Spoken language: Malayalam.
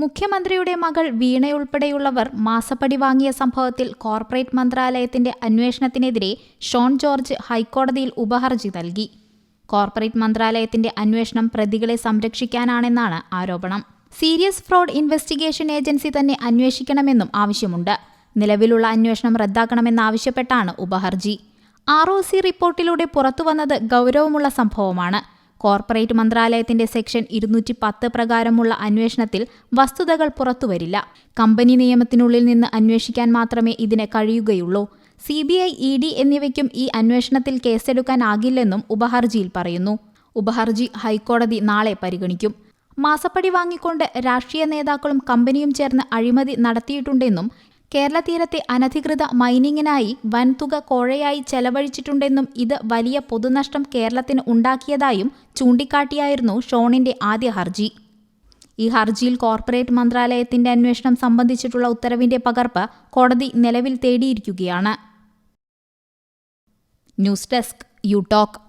മുഖ്യമന്ത്രിയുടെ മകൾ വീണയുൾപ്പെടെയുള്ളവർ മാസപ്പടി വാങ്ങിയ സംഭവത്തിൽ കോർപ്പറേറ്റ് മന്ത്രാലയത്തിന്റെ അന്വേഷണത്തിനെതിരെ ഷോൺ ജോർജ് ഹൈക്കോടതിയിൽ ഉപഹർജി നൽകി. കോർപ്പറേറ്റ് മന്ത്രാലയത്തിന്റെ അന്വേഷണം പ്രതികളെ സംരക്ഷിക്കാനാണെന്നാണ് ആരോപണം. സീരിയസ് ഫ്രോഡ് ഇൻവെസ്റ്റിഗേഷൻ ഏജൻസി തന്നെ അന്വേഷിക്കണമെന്നും ആവശ്യമുണ്ട്. നിലവിലുള്ള അന്വേഷണം റദ്ദാക്കണമെന്നാവശ്യപ്പെട്ടാണ് ഉപഹർജി. ആർ ഒ സി റിപ്പോർട്ടിലൂടെ പുറത്തുവന്നത് ഗൗരവമുള്ള സംഭവമാണ്. കോർപ്പറേറ്റ് മന്ത്രാലയത്തിന്റെ സെക്ഷൻ ഇരുന്നൂറ്റി പത്ത് പ്രകാരമുള്ള അന്വേഷണത്തിൽ വസ്തുതകൾ പുറത്തുവരില്ല. കമ്പനി നിയമത്തിനുള്ളിൽ നിന്ന് അന്വേഷിക്കാൻ മാത്രമേ ഇതിന് കഴിയുകയുള്ളൂ. C B I E D എന്നിവയ്ക്കും ഈ അന്വേഷണത്തിൽ കേസെടുക്കാനാകില്ലെന്നും ഉപഹർജിയിൽ പറയുന്നു. ഉപഹർജി ഹൈക്കോടതി നാളെ പരിഗണിക്കും. മാസപ്പടി വാങ്ങിക്കൊണ്ട് രാഷ്ട്രീയ നേതാക്കളും കമ്പനിയും ചേർന്ന് അഴിമതി നടത്തിയിട്ടുണ്ടെന്നും കേരള തീരത്തെ അനധികൃത മൈനിങ്ങിനായി വൻതുക കോഴയായി ചെലവഴിച്ചിട്ടുണ്ടെന്നും ഇത് വലിയ പൊതുനഷ്ടം കേരളത്തിന് ഉണ്ടാക്കിയതായും ചൂണ്ടിക്കാട്ടിയായിരുന്നു ഷോണിന്റെ ആദ്യ ഹർജി. ഈ ഹർജിയിൽ കോർപ്പറേറ്റ് മന്ത്രാലയത്തിന്റെ അന്വേഷണം സംബന്ധിച്ചിട്ടുള്ള ഉത്തരവിന്റെ പകർപ്പ് കോടതി നിലവിൽ തേടിയിരിക്കുകയാണ്. News desk you talk.